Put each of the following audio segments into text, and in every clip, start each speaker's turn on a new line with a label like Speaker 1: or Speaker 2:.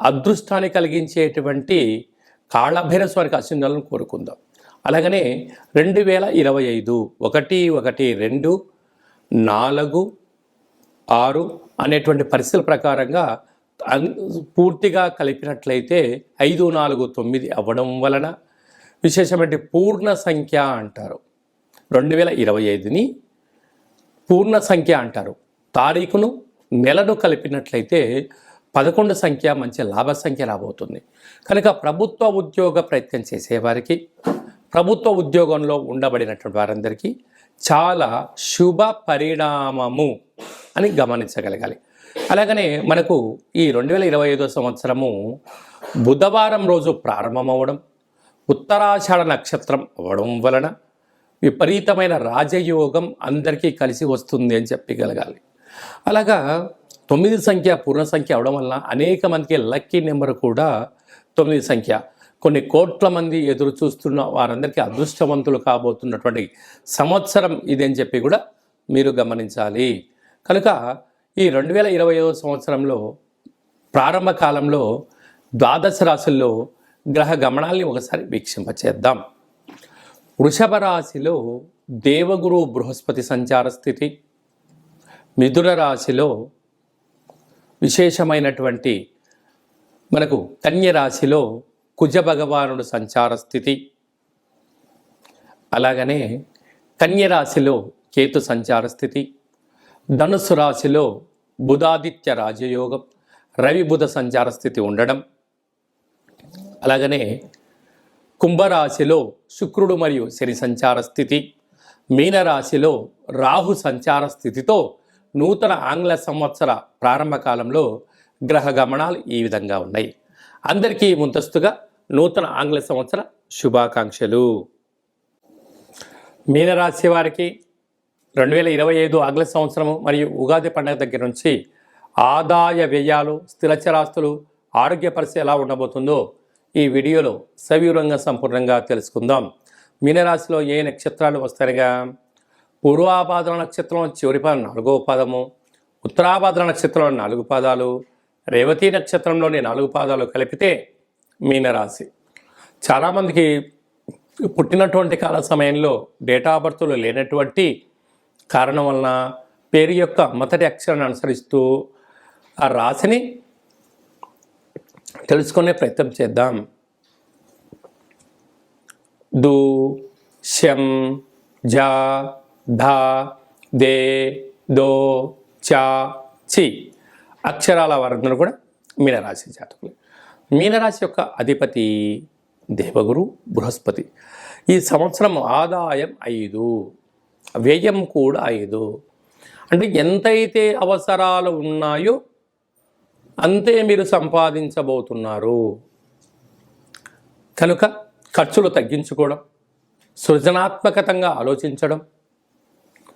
Speaker 1: అదృష్టాన్ని కలిగించేటువంటి కాళభైర స్వామికి ఆశీర్వాదాలను కోరుకుందాం. అలాగనే రెండు వేల ఇరవై ఐదు ఒకటి ఒకటి రెండు నాలుగు ఆరు అనేటువంటి పరిస్థితుల ప్రకారంగా అన్- పూర్తిగా కలిపినట్లయితే ఐదు నాలుగు తొమ్మిది అవ్వడం వలన విశేషమైన పూర్ణ సంఖ్య అంటారు. రెండు వేల ఇరవై ఐదుని పూర్ణ సంఖ్య అంటారు. తారీఖును నెలను కలిపినట్లయితే పదకొండు సంఖ్య మంచి లాభ సంఖ్య రాబోతుంది. కనుక ప్రభుత్వ ఉద్యోగ ప్రయత్నం చేసేవారికి ప్రభుత్వ ఉద్యోగంలో ఉండబడినటువంటి వారందరికీ చాలా శుభ పరిణామము అని గమనించగలగాలి. అలాగనే మనకు ఈ రెండు వేల ఇరవై ఐదో సంవత్సరము బుధవారం రోజు ప్రారంభమవడం ఉత్తరాషాఢ నక్షత్రం అవ్వడం వలన విపరీతమైన రాజయోగం అందరికీ కలిసి వస్తుంది అని చెప్పగలగాలి. అలాగా తొమ్మిది సంఖ్య పూర్ణ సంఖ్య అవడం వలన అనేక మందికి లక్కీ నెంబర్ కూడా తొమ్మిది సంఖ్య. కొన్ని కోట్ల మంది ఎదురు చూస్తున్న వారందరికీ అదృష్టవంతులు కాబోతున్నటువంటి సంవత్సరం ఇది అని చెప్పి కూడా మీరు గమనించాలి. కనుక ఈ రెండు వేల ఇరవై సంవత్సరంలో ప్రారంభ కాలంలో ద్వాదశ రాశుల్లో గ్రహ గమనాల్ని ఒకసారి వీక్షింపచేద్దాం. వృషభ రాశిలో దేవగురు బృహస్పతి సంచార స్థితి మిథున రాశిలో విశేషమైనటువంటి మనకు కన్యరాశిలో కుజ భగవానుడు సంచార స్థితి. అలాగనే కన్యరాశిలో కేతు సంచార స్థితి. ధనుసు రాశిలో బుధాదిత్య రాజయోగం రవి బుధ సంచార స్థితి ఉండడం. అలాగనే కుంభరాశిలో శుక్రుడు మరియు శని సంచార స్థితి. మీనరాశిలో రాహు సంచార స్థితితో నూతన ఆంగ్ల సంవత్సర ప్రారంభ కాలంలో గ్రహ గమనాలు ఈ విధంగా ఉన్నాయి. అందరికీ ముందస్తుగా నూతన ఆంగ్ల సంవత్సర శుభాకాంక్షలు. మీనరాశి వారికి రెండు వేల ఇరవై ఐదు ఆంగ్ల సంవత్సరము మరియు ఉగాది పండుగ దగ్గర నుంచి ఆదాయ వ్యయాలు స్థిరచరాస్తులు ఆరోగ్య పరిస్థితి ఎలా ఉండబోతుందో ఈ వీడియోలో సవివరంగా సంపూర్ణంగా తెలుసుకుందాం. మీనరాశిలో ఏ నక్షత్రాలు వస్తాయిగా? పూర్వాపాదన నక్షత్రం చివరి పాదం నాలుగో పాదము ఉత్తరాపాదన నక్షత్రంలో నాలుగు పాదాలు రేవతి నక్షత్రంలోని నాలుగు పాదాలు కలిపితే మీనరాశి. చాలామందికి పుట్టినటువంటి కాల సమయంలో డేటా ఆఫ్ బర్త్లు లేనటువంటి కారణం వలన పేరు యొక్క మొదటి అక్షరాన్ని అనుసరిస్తూ ఆ రాశిని తెలుసుకునే ప్రయత్నం చేద్దాం. దు శం జా ధా దే దో చా చి అక్షరాల వారందరూ కూడా మీనరాశి జాతకులు. మీనరాశి యొక్క అధిపతి దేవగురు బృహస్పతి. ఈ సంవత్సరం ఆదాయం ఐదు వ్యయం కూడా ఐదు. అంటే ఎంతైతే అవసరాలు ఉన్నాయో అంతే మీరు సంపాదించబోతున్నారు. కనుక ఖర్చులు తగ్గించుకోవడం సృజనాత్మకతంగా ఆలోచించడం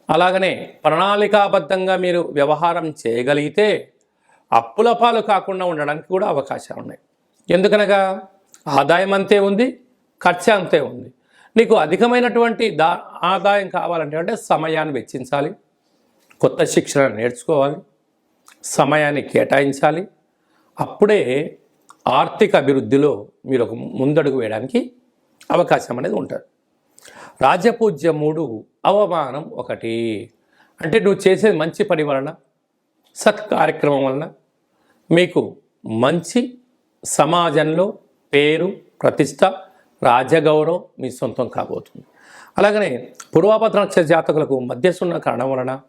Speaker 1: అలాగనే ప్రణాళికాబద్ధంగా మీరు వ్యవహారం చేయగలిగితే అప్పుల పాలు కాకుండా ఉండడానికి కూడా అవకాశాలు ఉన్నాయి. ఎందుకనగా ఆదాయం అంతే ఉంది ఖర్చు అంతే ఉంది. నీకు అధికమైనటువంటి దా ఆదాయం కావాలంటే అంటే సమయాన్ని వెచ్చించాలి కొత్త శిక్షణ నేర్చుకోవాలి సమయాన్ని కేటాయించాలి. అప్పుడే ఆర్థిక అభివృద్ధిలో మీరు ఒక ముందడుగు వేయడానికి అవకాశం అనేది ఉంటుంది. రాజపూజ్య మూడు అవమానం ఒకటి. అంటే నువ్వు చేసేది మంచి పని వలన సత్ కార్యక్రమం వలన మీకు మంచి సమాజంలో పేరు ప్రతిష్ట రాజగౌరవం మీ సొంతం కాబోతుంది. అలాగనే పూర్వాభద్ర జాతకులకు మధ్యసున్న కారణం వలన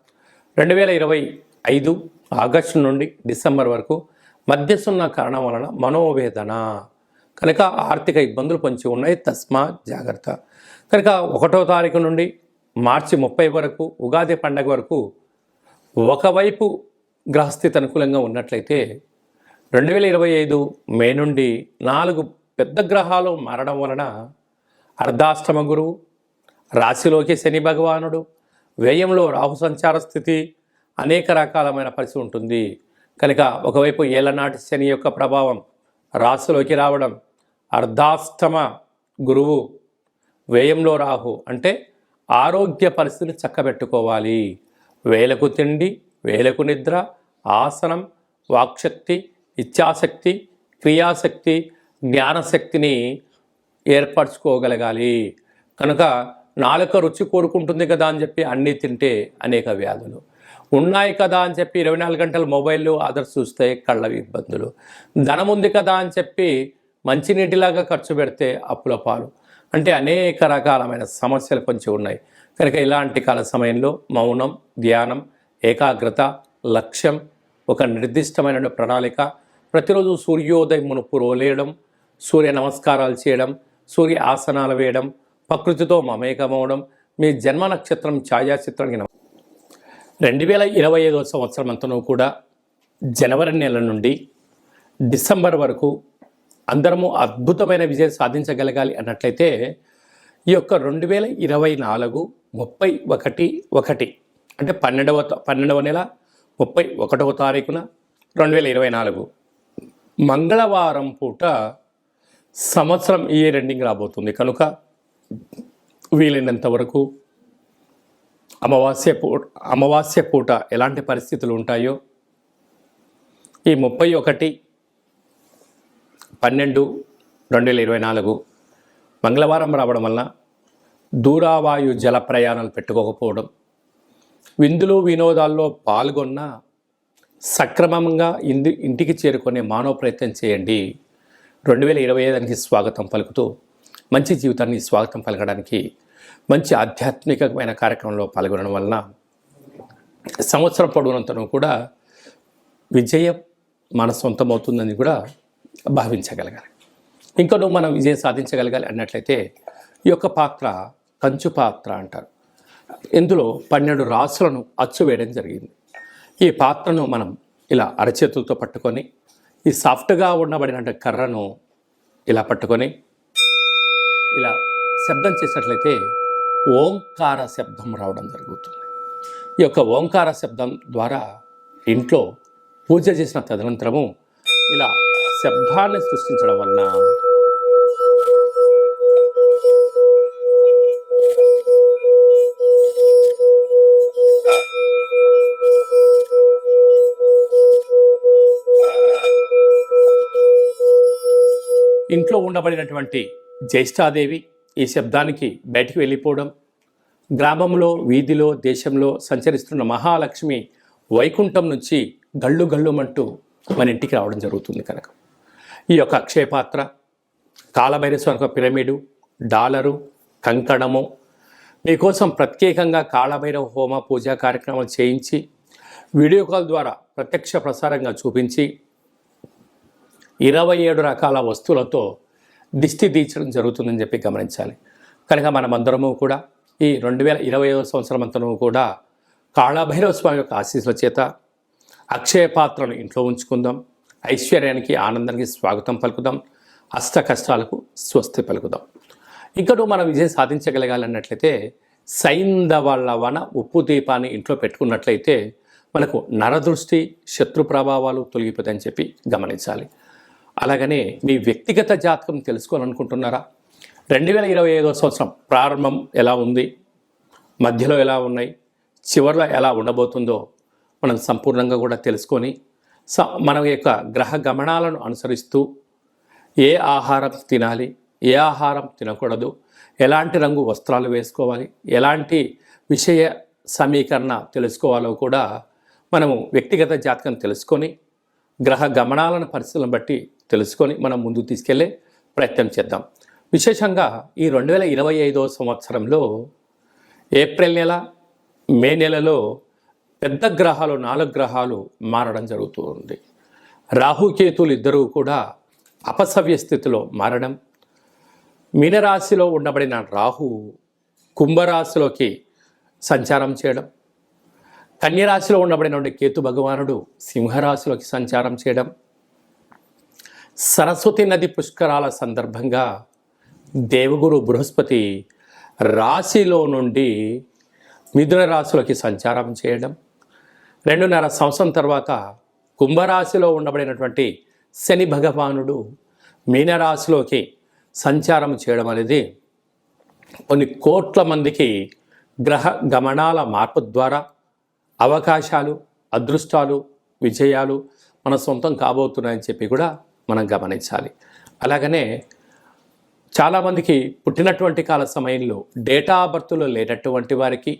Speaker 1: రెండు వేల ఇరవై ఐదు ఆగస్టు నుండి డిసెంబర్ వరకు మధ్యసున్న కారణం వలన మనోవేదన. కనుక ఆర్థిక ఇబ్బందులు పొంచి ఉన్నాయి. తస్మా జాగ్రత్త. కనుక ఒకటో తారీఖు నుండి మార్చి ముప్పై వరకు ఉగాది పండగ వరకు ఒకవైపు గ్రహస్థితి అనుకూలంగా ఉన్నట్లయితే రెండు వేల ఇరవై ఐదు మే నుండి నాలుగు పెద్ద గ్రహాలు మారడం వలన అర్ధాష్టమ గురువు రాశిలోకి శని భగవానుడు వ్యయంలో రాహు సంచార స్థితి అనేక రకాలమైన పరిస్థితి ఉంటుంది. కనుక ఒకవైపు ఏళ్ళనాటి శని యొక్క ప్రభావం రాశిలోకి రావడం అర్ధాష్టమ గురువు వ్యయంలో రాహు అంటే ఆరోగ్య పరిస్థితిని చక్కబెట్టుకోవాలి. వేలకు తిండి వేలకు నిద్ర ఆసనం వాక్శక్తి ఇచ్ఛాశక్తి క్రియాశక్తి జ్ఞానశక్తిని ఏర్పరచుకోగలగాలి. కనుక నాలుక రుచి కోరుకుంటుంది కదా అని చెప్పి అన్నీ తింటే అనేక వ్యాధులు. ఉన్నాయి కదా అని చెప్పి ఇరవై నాలుగు గంటలు మొబైల్ అదర్స్ చూస్తే కళ్ళ ఇబ్బందులు. ధనం ఉంది కదా అని చెప్పి మంచినీటిలాగా ఖర్చు పెడితే అప్పుల పాలు. అంటే అనేక రకాలమైన సమస్యలు కొంచెం ఉన్నాయి. కనుక ఇలాంటి కాల సమయంలో మౌనం ధ్యానం ఏకాగ్రత లక్ష్యం ఒక నిర్దిష్టమైన ప్రణాళిక ప్రతిరోజు సూర్యోదయం మునుపు రోలేయడం సూర్య నమస్కారాలు చేయడం సూర్య ఆసనాలు వేయడం ప్రకృతితో మమేకమవడం మీ జన్మ నక్షత్రం ఛాయాచిత్రానికి రెండు వేల ఇరవై ఐదో సంవత్సరం అంతనూ కూడా జనవరి నెల నుండి డిసెంబర్ వరకు అందరము అద్భుతమైన విజయం సాధించగలగాలి అన్నట్లయితే ఈ యొక్క రెండు వేల ఇరవై నాలుగు ముప్పై ఒకటి ఒకటి అంటే పన్నెండవ పన్నెండవ నెల ముప్పై ఒకటవ తారీఖున రెండు వేల ఇరవై నాలుగు మంగళవారం పూట సంవత్సరం ఇయర్ ఎండింగ్ రాబోతుంది? కనుక వీలైనంత వరకు అమావాస్య పూట అమావాస్య పూట ఎలాంటి పరిస్థితులు ఉంటాయో ఈ ముప్పై ఒకటి పన్నెండు రెండు వేల ఇరవై నాలుగు. మంగళవారం రావడం వలన దూరావాయు జల ప్రయాణాలు పెట్టుకోకపోవడం విందులు వినోదాల్లో పాల్గొన్న సక్రమంగా ఇంది ఇంటికి చేరుకునే మానవ ప్రయత్నం చేయండి. రెండు వేల ఇరవై ఐదానికి స్వాగతం పలుకుతూ మంచి జీవితాన్ని స్వాగతం పలకడానికి మంచి ఆధ్యాత్మికమైన కార్యక్రమంలో పాల్గొనడం వలన సంవత్సరం పొడవునంతను కూడా విజయం మన సొంతం అవుతుందని కూడా భావించగలగాలి. ఇంకనూ మనం విజయం సాధించగలగాలి అన్నట్లయితే ఈ యొక్క పాత్ర కంచు పాత్ర అంటారు. ఇందులో పన్నెండు రాసులను అచ్చు వేయడం జరిగింది. ఈ పాత్రను మనం ఇలా అరచేతులతో పట్టుకొని ఈ సాఫ్ట్గా ఉండబడిన కర్రను ఇలా పట్టుకొని ఇలా శబ్దం చేసినట్లయితే ఓంకార శబ్దం రావడం జరుగుతుంది. ఈ యొక్క ఓంకార శబ్దం ద్వారా ఇంట్లో పూజ చేసిన తదనంతరము ఇలా శబ్దాన్ని సృష్టించడం వలన ఇంట్లో ఉండబడినటువంటి జ్యేష్ఠాదేవి ఈ శబ్దానికి బయటికి వెళ్ళిపోవడం గ్రామంలో వీధిలో దేశంలో సంచరిస్తున్న మహాలక్ష్మి వైకుంఠం నుంచి గళ్ళు గళ్ళుమంటూ మన ఇంటికి రావడం జరుగుతుంది కనుక. ఈ యొక్క అక్షయపాత్ర కాలభైరస్వామి యొక్క పిరమిడు డాలరు కంకణము మీకోసం ప్రత్యేకంగా కాళభైరవ హోమ పూజా కార్యక్రమాలు చేయించి వీడియో కాల్ ద్వారా ప్రత్యక్ష ప్రసారంగా చూపించి ఇరవై ఏడు రకాల వస్తువులతో దిష్టి తీర్చడం జరుగుతుందని చెప్పి గమనించాలి. కనుక మనమందరము కూడా ఈ రెండు వేల ఇరవై ఐదవ సంవత్సరం అంతరము కూడా కాళభైరవ స్వామి యొక్క ఆశీస్సుల చేత అక్షయ పాత్రను ఇంట్లో ఉంచుకుందాం. ఐశ్వర్యానికి ఆనందానికి స్వాగతం పలుకుదాం. అష్ట కష్టాలకు స్వస్తి పలుకుదాం. ఇంకా మనం విజయం సాధించగలగాలన్నట్లయితే సైంధవ వన ఉప్పు దీపాన్ని ఇంట్లో పెట్టుకున్నట్లయితే మనకు నరదృష్టి శత్రు ప్రభావాలు తొలగిపోతాయని చెప్పి గమనించాలి. అలాగనే మీ వ్యక్తిగత జాతకం తెలుసుకోవాలనుకుంటున్నారా? రెండు వేల ఇరవై ఐదో సంవత్సరం ప్రారంభం ఎలా ఉంది? మధ్యలో ఎలా ఉన్నాయి? చివరిలో ఎలా ఉండబోతుందో మనం సంపూర్ణంగా కూడా తెలుసుకొని స మన యొక్క గ్రహ గమనాలను అనుసరిస్తూ ఏ ఆహారం తినాలి ఏ ఆహారం తినకూడదు ఎలాంటి రంగు వస్త్రాలు వేసుకోవాలి ఎలాంటి విషయ సమీకరణ తెలుసుకోవాలో కూడా మనము వ్యక్తిగత జాతకం తెలుసుకొని గ్రహ గమనాలను పరిస్థితులను బట్టి తెలుసుకొని మనం ముందుకు తీసుకెళ్ళే ప్రయత్నం చేద్దాం. విశేషంగా ఈ రెండు వేల ఇరవై ఐదో సంవత్సరంలో ఏప్రిల్ నెల మే నెలలో పెద్ద గ్రహాలు నాలుగు గ్రహాలు మారడం జరుగుతూ ఉంది. రాహుకేతులు ఇద్దరూ కూడా అపసవ్య స్థితిలో మారడం మీనరాశిలో ఉండబడిన రాహు కుంభరాశిలోకి సంచారం చేయడం కన్యరాశిలో ఉండబడినటువంటి కేతు భగవానుడు సింహరాశిలోకి సంచారం చేయడం సరస్వతి నది పుష్కరాల సందర్భంగా దేవగురు బృహస్పతి రాశిలో నుండి మిథున రాశిలోకి సంచారం చేయడం రెండున్నర సంవత్సరం తర్వాత కుంభరాశిలో ఉండబడినటువంటి శని భగవానుడు మీనరాశిలోకి సంచారం చేయడం అనేది కొన్ని కోట్ల మందికి గ్రహ గమనాల మార్పు ద్వారా అవకాశాలు అదృష్టాలు విజయాలు మన సొంతం కాబోతున్నాయని చెప్పి కూడా మనం గమనించాలి. అలాగనే చాలామందికి పుట్టినటువంటి కాల సమయంలో డేటా బర్త్లో లేనటువంటి వారికి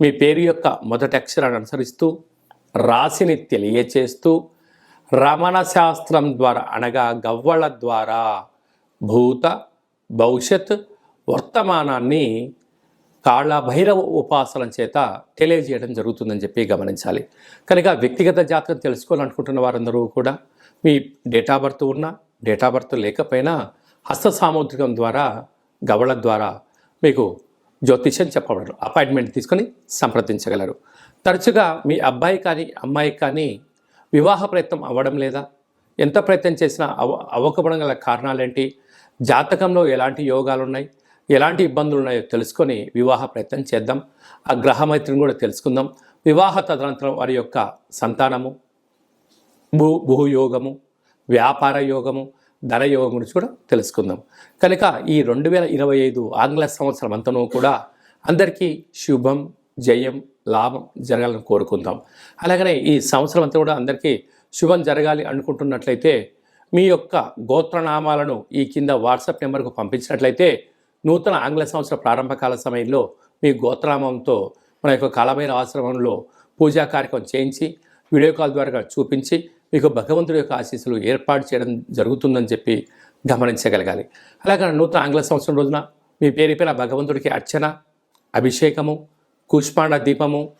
Speaker 1: మీ పేరు యొక్క మొదటి అక్షరాన్ని అనుసరిస్తూ రాశిని తెలియచేస్తూ రమణ శాస్త్రం ద్వారా అనగా గవ్వల ద్వారా భూత భవిష్యత్ వర్తమానాన్ని కాళ్ళ భైరవ ఉపాసన చేత తెలియజేయడం జరుగుతుందని చెప్పి గమనించాలి. కనుక వ్యక్తిగత జాతకం తెలుసుకోవాలనుకుంటున్న వారందరూ కూడా మీ డేట్ ఆఫ్ బర్త్ ఉన్నా డేట్ ఆఫ్ బర్త్ లేకపోయినా హస్త సాముద్రికం ద్వారా గవళ ద్వారా మీకు జ్యోతిష్యం చెప్పబడరు. అపాయింట్మెంట్ తీసుకొని సంప్రదించగలరు. తరచుగా మీ అబ్బాయి కానీ అమ్మాయి కానీ వివాహ ప్రయత్నం అవ్వడం లేదా? ఎంత ప్రయత్నం చేసినా అవ అవ్వకపోవడం గల కారణాలేంటి? జాతకంలో ఎలాంటి యోగాలు ఉన్నాయి ఎలాంటి ఇబ్బందులు ఉన్నాయో తెలుసుకొని వివాహ ప్రయత్నం చేద్దాం. ఆ గ్రహమైత్రిని కూడా తెలుసుకుందాం. వివాహ తదనంతరం వారి యొక్క సంతానము భూ భూయోగము వ్యాపార యోగము ధనయోగం గురించి కూడా తెలుసుకుందాం. కనుక ఈ రెండు వేల ఇరవై ఐదు ఆంగ్ల సంవత్సరం అంతనూ కూడా అందరికీ శుభం జయం లాభం జరగాలని కోరుకుందాం. అలాగనే ఈ సంవత్సరం అంతా కూడా అందరికీ శుభం జరగాలి అనుకుంటున్నట్లయితే మీ యొక్క గోత్రనామాలను ఈ కింద వాట్సాప్ నెంబర్కు పంపించినట్లయితే నూతన ఆంగ్ల సంవత్సర ప్రారంభకాల సమయంలో మీ గోత్రనామంతో మన యొక్క కాలమైన ఆశ్రమంలో పూజా కార్యక్రమం చేయించి వీడియో కాల్ ద్వారా చూపించి మీకు భగవంతుడి యొక్క ఆశీస్సులు ఏర్పాటు చేయడం జరుగుతుందని చెప్పి గమనించగలగాలి. అలాగే నూతన ఆంగ్ల సంవత్సరం రోజున మీ పేరు పైన భగవంతుడికి అర్చన అభిషేకము కూష్పాండ దీపము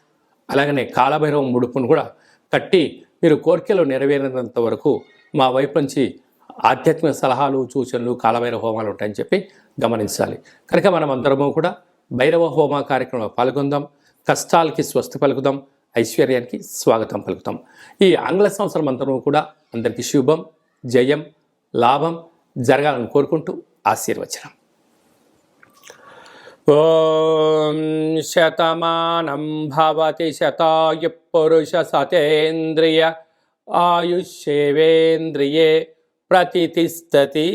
Speaker 1: అలాగనే కాలభైరవం ముడుపును కూడా కట్టి మీరు కోరికలు నెరవేరినంత వరకు మా వైపు నుంచి ఆధ్యాత్మిక సలహాలు సూచనలు కాలభైరవ హోమాలు ఉంటాయని చెప్పి గమనించాలి. కనుక మనం అందరము కూడా భైరవ హోమ కార్యక్రమంలో పాల్గొందాం. కష్టాలకి స్వస్తి పలుకుదాం. ఐశ్వర్యానికి స్వాగతం పలుకుతాం. ఈ ఆంగ్ల సంవత్సరం అంతరూ కూడా అందరికీ శుభం జయం లాభం జరగాలని కోరుకుంటూ ఆశీర్వచనం. ఓం శతమానం భవతి శతాయు పురుష సతేంద్రియ ఆయుష్యేవేంద్రియే ప్రతిష్టతి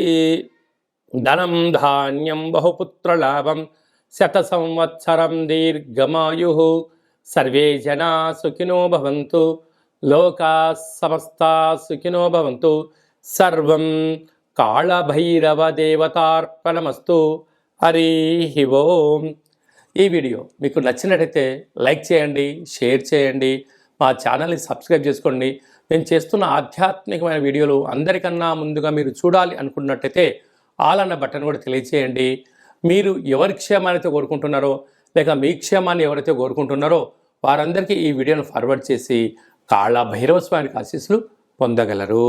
Speaker 1: ధనం ధాన్యం బహుపుత్రలాభం శత సంవత్సరం దీర్ఘమాయు సర్వే జనా సుఖినో భవంతు లోకా సమస్తా సుఖినో భవంతు సర్వం కాళభైరవ దేవతార్పణమస్తు హరి ఓం. ఈ వీడియో మీకు నచ్చినట్టయితే లైక్ చేయండి షేర్ చేయండి మా ఛానల్ని సబ్స్క్రైబ్ చేసుకోండి. నేను చేస్తున్న ఆధ్యాత్మికమైన వీడియోలు అందరికన్నా ముందుగా మీరు చూడాలి అనుకున్నట్టయితే ఆల్ అన్న బటన్ కూడా తెలియచేయండి. మీరు ఎవరి క్షేమాన్ని కోరుకుంటున్నారో లేక మీ క్షేమాన్ని ఎవరైతే కోరుకుంటున్నారో వారందరికీ ఈ వీడియోను ఫార్వర్డ్ చేసి కాళ్ళ భైరవ స్వామికి ఆశీస్సులు పొందగలరు.